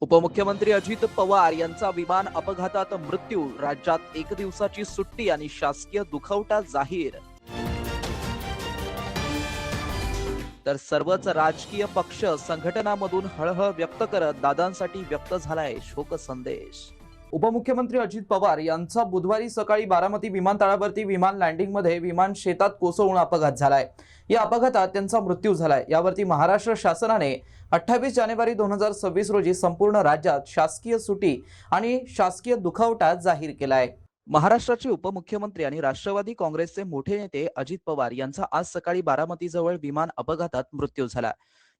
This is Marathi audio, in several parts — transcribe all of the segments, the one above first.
उपमुख्यमंत्री अजित पवार यांचा विमान अपघातात मृत्यू राज्यात एक दिवसाची सुट्टी आणि शासकीय दुखवटा जाहीर. तर सर्वच राजकीय पक्ष संघटनामधून हळहळ व्यक्त करत दादांसाठी व्यक्त झालाय शोक संदेश उपमुख्यमंत्री अजित पवार यांचा बुधवारी सकाळी बारामती विमानतळावरती विमान लँडिंगमध्ये विमान शेतात कोसळून अपघात झालाय. या अपघातात त्यांचा मृत्यू झालाय. यावरती महाराष्ट्र शासनाने अठ्ठावीस जानेवारी दोन हजार सव्वीस रोजी संपूर्ण राज्यात शासकीय सुटी आणि शासकीय दुखावटा जाहीर केलाय. महाराष्ट्राचे उपमुख्यमंत्री आणि राष्ट्रवादी काँग्रेसचे मोठे नेते अजित पवार यांचा आज सकाळी बारामतीजवळ विमान अपघातात मृत्यू झाला.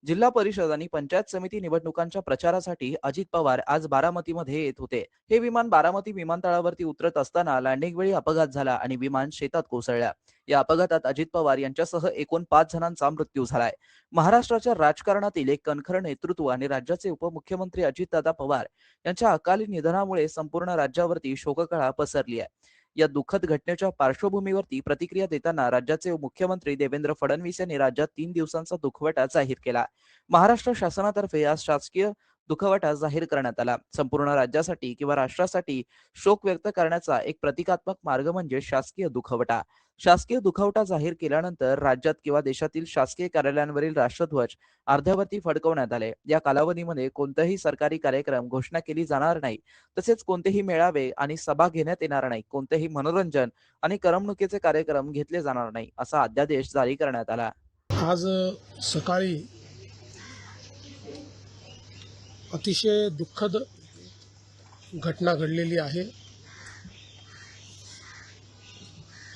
जिल्हा परिषद आणि पंचायत समिती निवडणुकांच्या प्रचारासाठी अजित पवार आज बारामतीमध्ये येत होते. हे विमान बारामती विमानतळावरती उतरत असताना लँडिंग वेळी अपघात झाला आणि विमान शेतात कोसळल्या. या अपघातात अजित पवार यांच्यासह एकूण पाच जणांचा मृत्यू झालाय. महाराष्ट्राच्या राजकारणातील एक कणखर नेतृत्व आणि राज्याचे उपमुख्यमंत्री अजितदादा पवार यांच्या अकाली निधनामुळे संपूर्ण राज्यावरती शोककळा पसरली आहे. या दुःखद घटनेच्या पार्श्वभूमीवरती प्रतिक्रिया देताना राज्याचे मुख्यमंत्री देवेंद्र फडणवीस यांनी राज्यात तीन दिवसांचा दुखवटा जाहीर केला. महाराष्ट्र शासनातर्फे आज शासकीय दुखवटा जाहीर करण्यात आला. संपूर्ण राज्यासाठी किंवा राष्ट्रासाठी शोक व्यक्त करण्याचा एक प्रतिकात्मक मार्ग म्हणजे शासकीय दुखवटा शासकीय दुखवटा जाहीर केल्यानंतर राज्यात किंवा देशातील शासकीय कार्यालयांवरील राष्ट्रध्वज अर्ध्यावरती फडकवण्यात आले. या कालावधीमध्ये कोणताही सरकारी कार्यक्रम घोषणा केली जाणार नाही. तसेच कोणतेही मेळावे आणि सभा घेण्यात येणार नाही. कोणतेही मनोरंजन आणि करमणुकीचे कार्यक्रम घेतले जाणार नाही असा अध्यादेश जारी करण्यात आला. आज सकाळी अतिशय दुःखद घटना घडलेली आहे.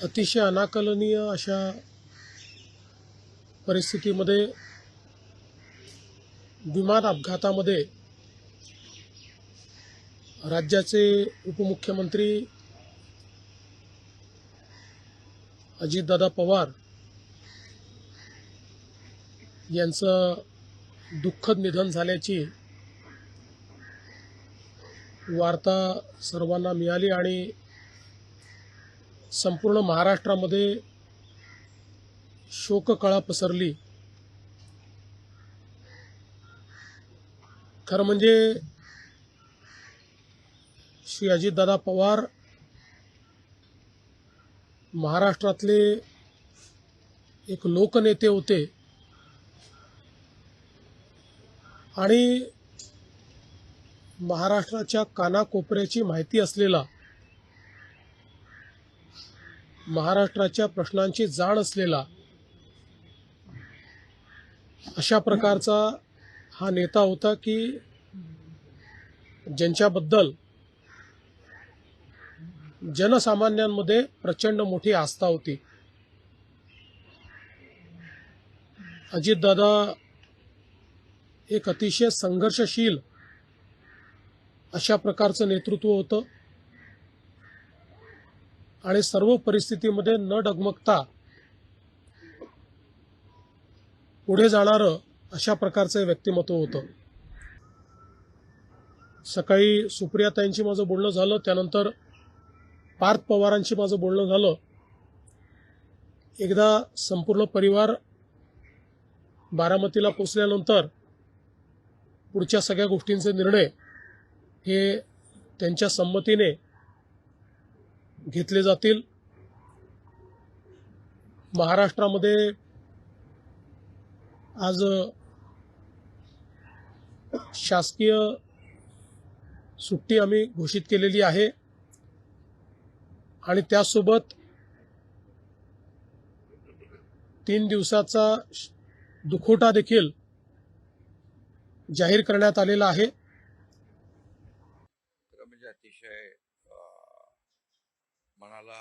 अतिशय अनाकलनीय अशा परिस्थितीमध्ये विमान अपघातामध्ये राज्याचे उपमुख्यमंत्री अजितदादा पवार यांचं दुःखद निधन झाल्याची वार्ता सर्वांना मिळाली आणि संपूर्ण महाराष्ट्रामध्ये शोककळा पसरली. खरं म्हणजे श्री अजितदादा पवार महाराष्ट्रातले एक लोकनेते होते. आणि महाराष्ट्राच्या कानाकोपऱ्याची माहिती असलेला महाराष्ट्राच्या प्रश्नांची जाण असलेला अशा प्रकारचा हा नेता होता की ज्यांच्याबद्दल जनसामान्यांमध्ये प्रचंड मोठी आस्था होती. अजितदादा एक अतिशय संघर्षशील अशा प्रकारचं नेतृत्व होतं. आणि सर्व परिस्थितीमध्ये न डगमगता पुढे जाणारं अशा प्रकारचं व्यक्तिमत्व होतं. सकाळी सुप्रियाताईंशी माझं बोलणं झालं त्यानंतर पार्थ पवारांशी माझं बोलणं झालं. एकदा संपूर्ण परिवार बारामतीला पोचल्यानंतर पुढच्या सगळ्या गोष्टींचे निर्णय हे त्यांच्या संमतीने घेतले जातील. महाराष्ट्रामध्ये आज शासकीय सुट्टी आम्ही घोषित केलेली आहे. आणि त्यासोबत तीन दिवसाचा दुखोटा देखील जाहीर करण्यात आलेला आहे तर म्हणजे अतिशय अं, मनाला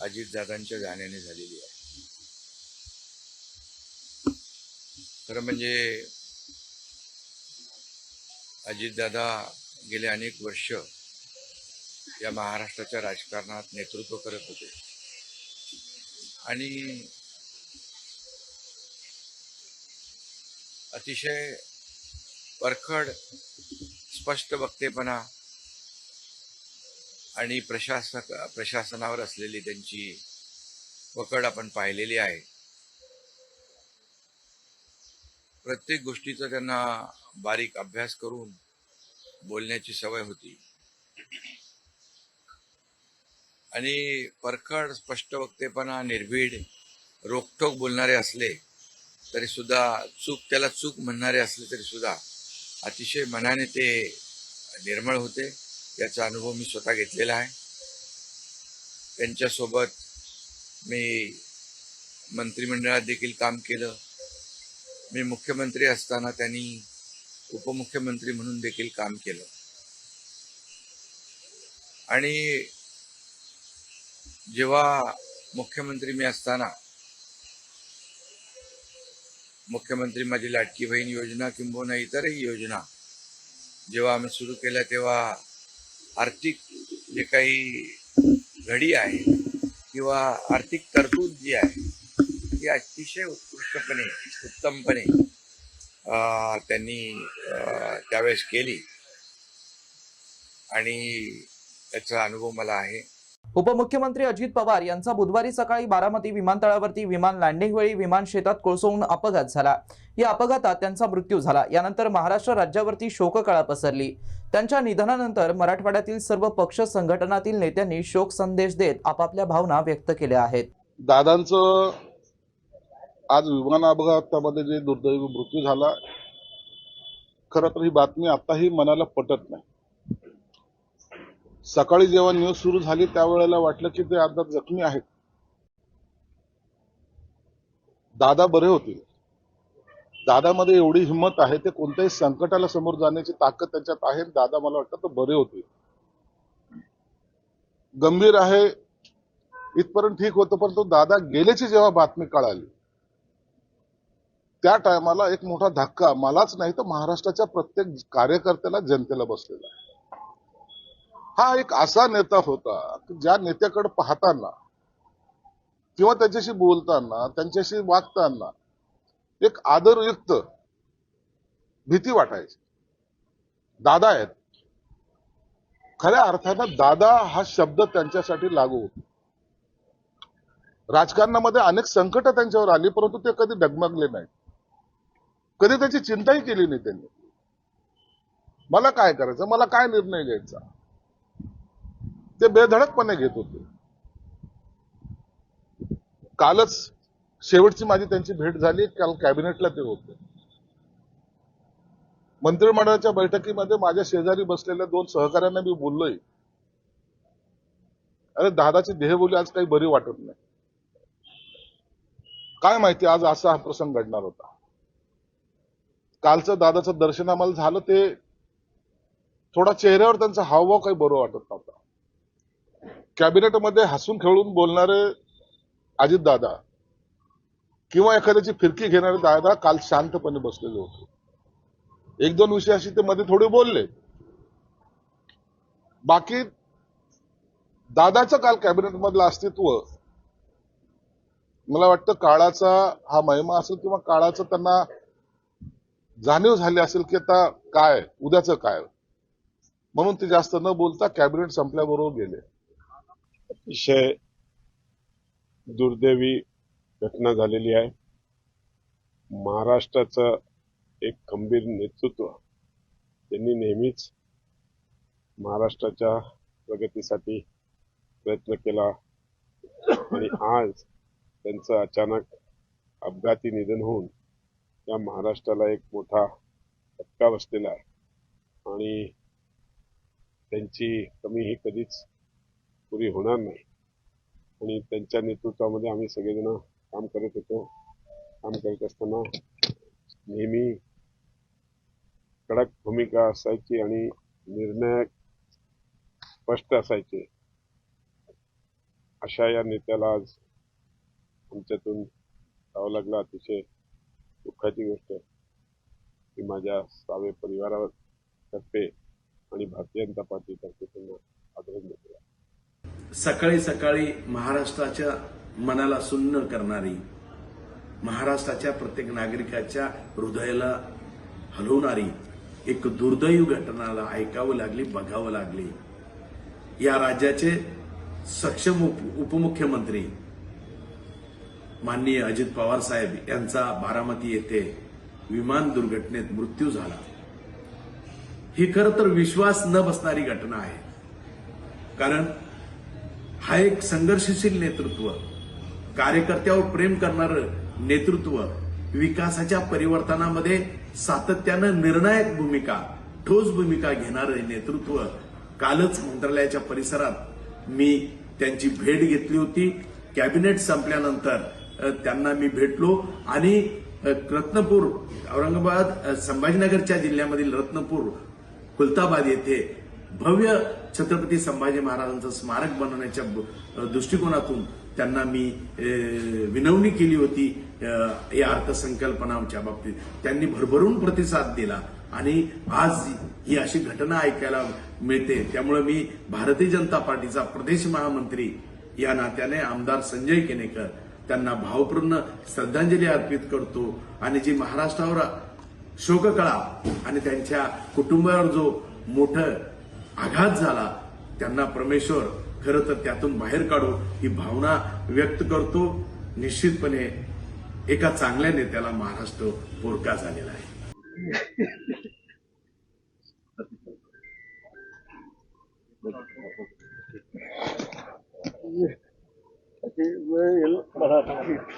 अजितदादांच्या जाण्याने झालेली आहे. खरं म्हणजे अजितदादा गेले अनेक वर्ष या महाराष्ट्राच्या राजकारणात नेतृत्व करत होते. आणि अतिशय परखड स्पष्ट वक्तेपणा आणि प्रशासक प्रशासनावर असलेली त्यांची पकड आपण पाहिलेली आहे. प्रत्येक गोष्टीचा त्यांना बारीक अभ्यास करून बोलण्याची सवय होती. आणि परखड स्पष्ट वक्तेपणा निर्भीड रोखोक बोलणारे असले तरी सुद्धा चूक त्याला चूक म्हणणारे असले तरी सुद्धा अतिशय मनाने ते निर्मळ होते. याचा अनुभव मी स्वतः घेतलेला आहे. त्यांच्यासोबत मी मंत्रिमंडळात देखील काम केलं. मी मुख्यमंत्री असताना त्यांनी उपमुख्यमंत्री म्हणून देखील काम केलं. आणि जेव्हा मुख्यमंत्री मी असताना मुख्यमंत्री माझी लाटकी बहीण योजना किंबहुना इतरही योजना जेव्हा आम्ही सुरू केल्या तेव्हा आर्थिक जे काही घडी आहे किंवा आर्थिक तरतूद जी आहे ती अतिशय उत्कृष्टपणे उत्तमपणे त्यांनी त्यावेळेस केली. आणि त्याचा अनुभव मला आहे. उपमुख्यमंत्री अजित पवार यांचा बुधवारी सकाळी बारामती विमानतळावरती विमान लँडिंगवेळी विमान शेतात कोसळून अपघात झाला. या अपघातात त्यांचा मृत्यू झाला. यानंतर महाराष्ट्र राज्यावरती शोककळा पसरली. त्यांच्या निधनानंतर मराठवाड्यातील सर्व पक्ष संघटनातील नेत्यांनी शोक संदेश देत आपापल्या भावना व्यक्त केल्या आहेत. दादांचं आज विमान अपघातामध्ये जे दुर्दैवी मृत्यू झाला खरं तर ही बातमी आताही मनाला पटत नाही. सकाळी जेव्हा न्यूज सुरू झाली त्यावेळेला वाटलं की ते आता जखमी आहेत. दादा बरे होतील दादामध्ये एवढी हिंमत आहे ते कोणत्याही संकटाला समोर जाण्याची ताकद त्याच्यात आहे. दादा मला वाटतं तर बरे होतील गंभीर आहे इथपर्यंत ठीक होतं पण तो दादा गेल्याची जेव्हा बातमी कळाली त्या टायमाला एक मोठा धक्का मलाच नाही तर महाराष्ट्राच्या प्रत्येक कार्यकर्त्याला जनतेला बसलेला आहे. हा एक असा नेता होता की ज्या नेत्याकडे पाहताना किंवा त्याच्याशी बोलताना त्यांच्याशी वागताना एक आदरयुक्त भीती वाटायची. दादा आहेत. खऱ्या अर्थानं दादा हा शब्द त्यांच्यासाठी लागू होतो. राजकारणामध्ये अनेक संकट त्यांच्यावर आली परंतु ते कधी डगमगले नाही कधी त्याची चिंताही केली नाही त्यांनी. मला काय करायचं? मला काय निर्णय घ्यायचा? ते बेधडकपणे घेत होते. कालच शेवटची माझी त्यांची भेट झाली काल कॅबिनेटला ते होते. मंत्रिमंडळाच्या बैठकीमध्ये माझ्या शेजारी बसलेल्या दोन सहकाऱ्यांना मी बोललोय. अरे दादाची देहबोली आज काही बरी वाटत नाही. काय माहिती आज असा हा प्रसंग घडणार होता. कालचं दादाचं दर्शन आम्हाला झालं ते थोडा चेहऱ्यावर त्यांचा हावभाव काही बरं वाटत नव्हता. कॅबिनेटमध्ये हसून खेळून बोलणारे अजित दादा किंवा एखाद्याची फिरकी घेणारे दादा काल शांतपणे बसलेले होते. एक दोन विषयाशी ते मध्ये थोडे बोलले. बाकी दादाचं काल कॅबिनेटमधलं अस्तित्व मला वाटतं काळाचा हा महिमा असेल किंवा काळाचं त्यांना जाणीव झाली असेल की आता काय उद्याचं काय. म्हणून ते जास्त न बोलता कॅबिनेट संपल्याबरोबर गेले. अतिशय दुर्दैवी घटना झालेली आहे. महाराष्ट्राचं एक खंबीर नेतृत्व त्यांनी नेहमीच महाराष्ट्राच्या प्रगतीसाठी प्रयत्न केला आणि आज त्यांचं अचानक अपघाती निधन होऊन या महाराष्ट्राला एक मोठा धक्का बसलेला आहे. आणि त्यांची कमी ही कधीच पुरी होणार नाही. आणि त्यांच्या नेतृत्वामध्ये आम्ही सगळेजण काम करत होतो. काम करत असताना नेहमी कडक भूमिका असायची आणि निर्णय स्पष्ट असायचे. अशा या नेत्याला आज आमच्यातून जावं लागलं. अतिशय दुःखाची गोष्ट की माझ्या सावे परिवारातर्फे आणि भारतीय जनता पार्टीतर्फे त्यांना अभिनंदन सकाळी सकाळी महाराष्ट्राच्या मनाला सुन्न करणारी महाराष्ट्राच्या प्रत्येक नागरिकाच्या हृदयाला हलवणारी एक दुर्दैव घटनाला ऐकावं लागली बघावं लागली. या राज्याचे सक्षम उप- उपमुख्यमंत्री माननीय अजित पवार साहेब यांचा बारामती येथे विमान दुर्घटनेत मृत्यू झाला. ही खरं तर विश्वास न बसणारी घटना आहे. कारण हा एक संघर्षशील नेतृत्व कार्यकर्त्यावर प्रेम करणारं नेतृत्व विकासाच्या परिवर्तनामध्ये सातत्यानं निर्णायक भूमिका ठोस भूमिका घेणारं नेतृत्व कालच मंत्रालयाच्या परिसरात मी त्यांची भेट घेतली होती. कॅबिनेट संपल्यानंतर त्यांना मी भेटलो आणि रत्नपूर औरंगाबाद संभाजीनगरच्या जिल्ह्यामधील रत्नपूर खुलताबाद येथे भव्य छत्रपती संभाजी महाराजांचं स्मारक बनवण्याच्या दृष्टिकोनातून त्यांना मी विनवणी केली होती या अर्थसंकल्पनाच्या बाबतीत. त्यांनी भरभरून प्रतिसाद दिला आणि आज ही अशी घटना ऐकायला मिळते. त्यामुळे मी भारतीय जनता पार्टीचा प्रदेश महामंत्री या नात्याने आमदार संजय केनेकर त्यांना भावपूर्ण श्रद्धांजली अर्पित करतो आणि जी महाराष्ट्रावर शोककळा आणि त्यांच्या कुटुंबावर जो मोठं आघात झाला. त्यांना परमेश्वर खरं तर त्यातून बाहेर काढू ही भावना व्यक्त करतो. निश्चितपणे एका चांगल्या नेत्याला महाराष्ट्र पोरका झालेला आहे.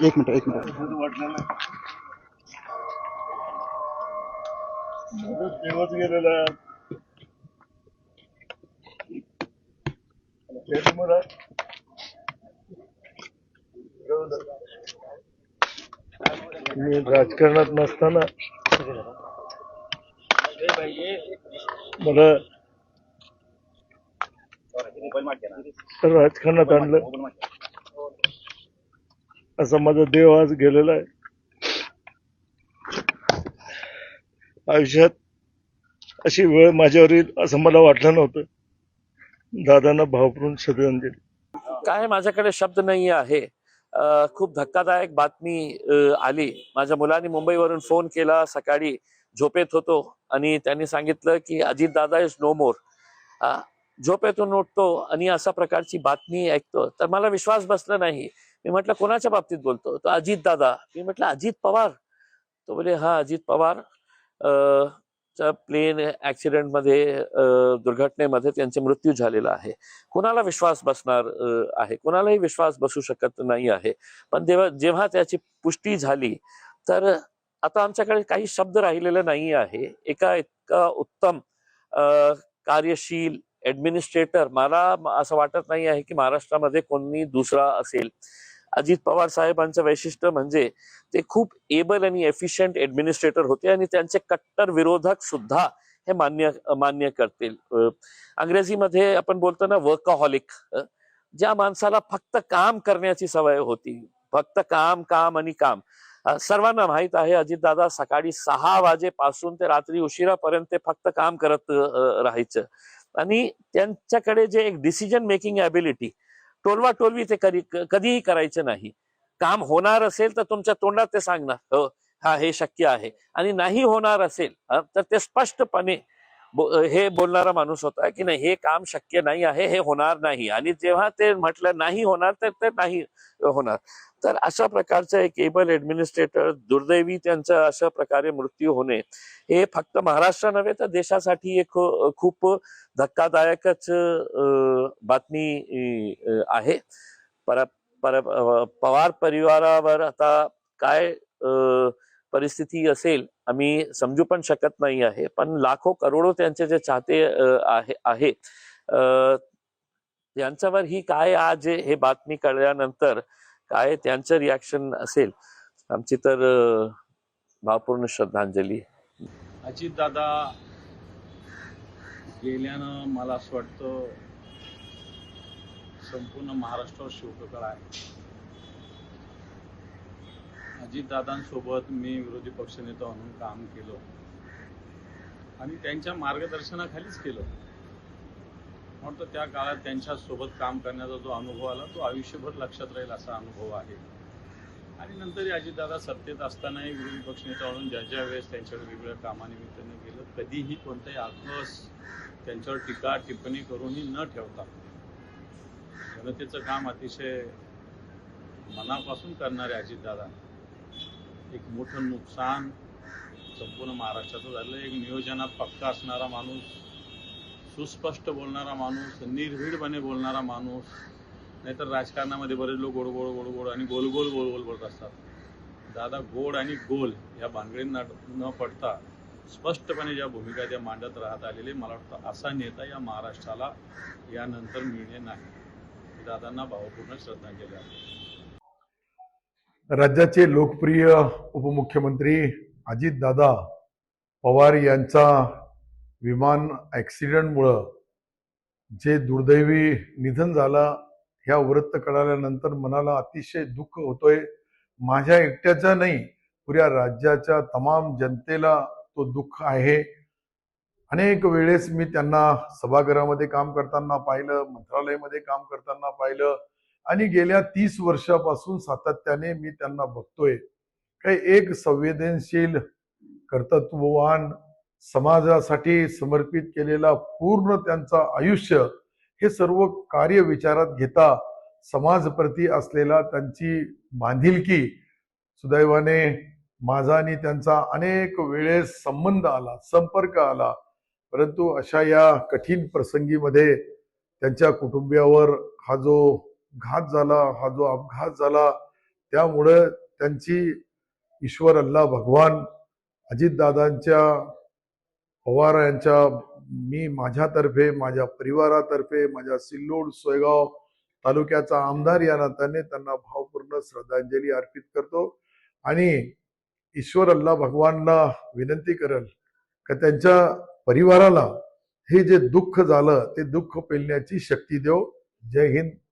एक मिनिट एक मिनिट. दिवस गेलेला मी राजकारणात नसताना मला राजकारणात आणलं. असा माझा देव आज गेलेला आहे. आयुष्यात अशी वेळ माझ्यावर येईल असं मला वाटलं नव्हतं. दादांना भावपूर्ण श्रद्धांजली. काय माझ्याकडे शब्द नाही आहे. खूप धक्कादायक बातमी आली. माझ्या मुलांनी मुंबईवरून फोन केला. सकाळी झोपेत होतो आणि त्यांनी सांगितलं की अजित दादा इज नो मोर झोपेतून उठतो आणि अशा प्रकारची बातमी ऐकतो. तर मला विश्वास बसला नाही. मी म्हटलं कोणाच्या बाबतीत बोलतो? तो अजित दादा. मी म्हटलं अजित पवार. तो बोले हा अजित पवार. अ, प्लेन ऍक्सिडेंटमध्ये दुर्घटनेमध्ये त्यांचे मृत्यू झालेला आहे. कुणाला विश्वास बसणार आहे? कुणालाही विश्वास बसू शकत नाही आहे. पण जेव्हा जेव्हा त्याची पुष्टी झाली तर आता आमच्याकडे काही शब्द राहिलेले नाही आहे. एका इतका उत्तम कार्यशील ऍडमिनिस्ट्रेटर मला असं वाटत नाही आहे की महाराष्ट्रामध्ये कोणी दुसरा असेल. अजित पवार साहेबांचं वैशिष्ट्य म्हणजे ते खूप एबल आणि एफिशियंट ऍडमिनिस्ट्रेटर होते आणि त्यांचे कट्टर विरोधक सुद्धा हे मान्य मान्य करतील. अंग्रेजीमध्ये आपण बोलतो ना वर्कहॉलिक ज्या माणसाला फक्त काम करण्याची सवय होती फक्त काम काम आणि काम. सर्वांना माहीत आहे अजितदादा सकाळी सहा वाजेपासून ते रात्री उशिरापर्यंत ते फक्त काम करत राहायचं. आणि त्यांच्याकडे जे एक डिसिजन मेकिंग ॲबिलिटी टोलवा टोलवी ते कधी कधीही करायचं नाही. काम होणार असेल तर तुमच्या तोंडात ते सांगणार हो हा हे शक्य आहे. आणि नाही होणार असेल तर ते स्पष्टपणे बो- हे बोलणारा माणूस होता की नाही हे काम शक्य नाही आहे हे होणार नाही. आणि जेव्हा ते म्हटलं नाही होणार तर ते नाही होणार. तर अशा प्रकारचं केबल ऍडमिनिस्ट्रेटर दुर्दैवी त्यांचा अशा प्रकारे मृत्यू होणे हे फक्त महाराष्ट्र नव्हे तर देशासाठी एक खूप धक्कादायकच बातमी आहे. पर पर पवार परिवारावर आता काय परिस्थिती असेल आम्ही समजू पण शकत नाही आहे. पण लाखो करोडो त्यांचे जे चाहते आहे त्यांच्यावर यांच्यावर ही काय आज हे बातमी कळल्यानंतर काय त्यांचं रिॲक्शन असेल? आमची तर भावपूर्ण श्रद्धांजली. अजित दादा गेल्यानं मला असं वाटतं संपूर्ण महाराष्ट्रावर शोककळा आहे. अजितदादांसोबत मी विरोधी पक्षनेता म्हणून काम केलं. आणि त्यांच्या मार्गदर्शनाखालीच केलं. म्हणतो त्या काळात त्यांच्यासोबत काम करण्याचा जो अनुभव आला तो आयुष्यभर लक्षात राहील असा अनुभव आहे. आणि नंतर अजितदादा सत्तेत असतानाही विरोधी पक्षनेता म्हणून ज्या ज्या वेळेस त्यांच्यावर वेगवेगळ्या कामानिमित्ताने गेलं कधीही कोणताही आक्रोश त्यांच्यावर टीका टिप्पणी करूनही न ठेवता. जनतेचं काम अतिशय मनापासून करणारे अजितदादा. एक मोठं नुकसान संपूर्ण महाराष्ट्राचं झालं. एक नियोजनात पक्का असणारा माणूस सुस्पष्ट बोलणारा माणूस निर्भीडपणे बोलणारा माणूस नाहीतर राजकारणामध्ये बरेच लोक गोड गोड गोड गोड आणि गोल गोल गोल गोल बोलत असतात. दादा गोड आणि गोल या भानगडींना न पडता स्पष्टपणे ज्या भूमिका त्या मांडत राहत आलेले मला वाटतं असा नेता या महाराष्ट्राला यानंतर मिळणे नाही. दादांना भावपूर्ण श्रद्धांजली आहे. राज्याचे लोकप्रिय उपमुख्यमंत्री अजितदादा पवार यांचा विमान ॲक्सिडेंटमुळं जे दुर्दैवी निधन झालं ह्या वृत्त कळाल्यानंतर मनाला अतिशय दुःख होतोय. माझ्या एकट्याचा नाही पुऱ्या राज्याच्या तमाम जनतेला तो दुःख आहे. अनेक वेळेस मी त्यांना सभागृहामध्ये काम करताना पाहिलं मंत्रालयामध्ये काम करताना पाहिलं. आणि गेल्या तीस वर्षापासून सातत्याने मी त्यांना बघतोय. काही एक संवेदनशील कर्तृत्ववान समाजासाठी समर्पित केलेला पूर्ण त्यांचा आयुष्य हे सर्व कार्य विचारात घेता समाजप्रती असलेला त्यांची बांधिलकी सुदैवाने माझा आणि त्यांचा अनेक वेळेस संबंध आला संपर्क आला. परंतु अशा या कठीण प्रसंगीमध्ये त्यांच्या कुटुंबियावर हा जो घात झाला हा जो अपघात झाला त्यामुळं त्यांची ईश्वर अल्ला भगवान अजितदादांच्या पवार यांच्या मी माझ्यातर्फे माझ्या परिवारातर्फे माझ्या सिल्लोड सोयगाव तालुक्याचा आमदार या नात्याने त्यांना भावपूर्ण श्रद्धांजली अर्पित करतो. आणि ईश्वर अल्लाह भगवानला विनंती करेल का त्यांच्या परिवाराला हे जे दुःख झालं ते दुःख पेलण्याची शक्ती देव. जय हिंद.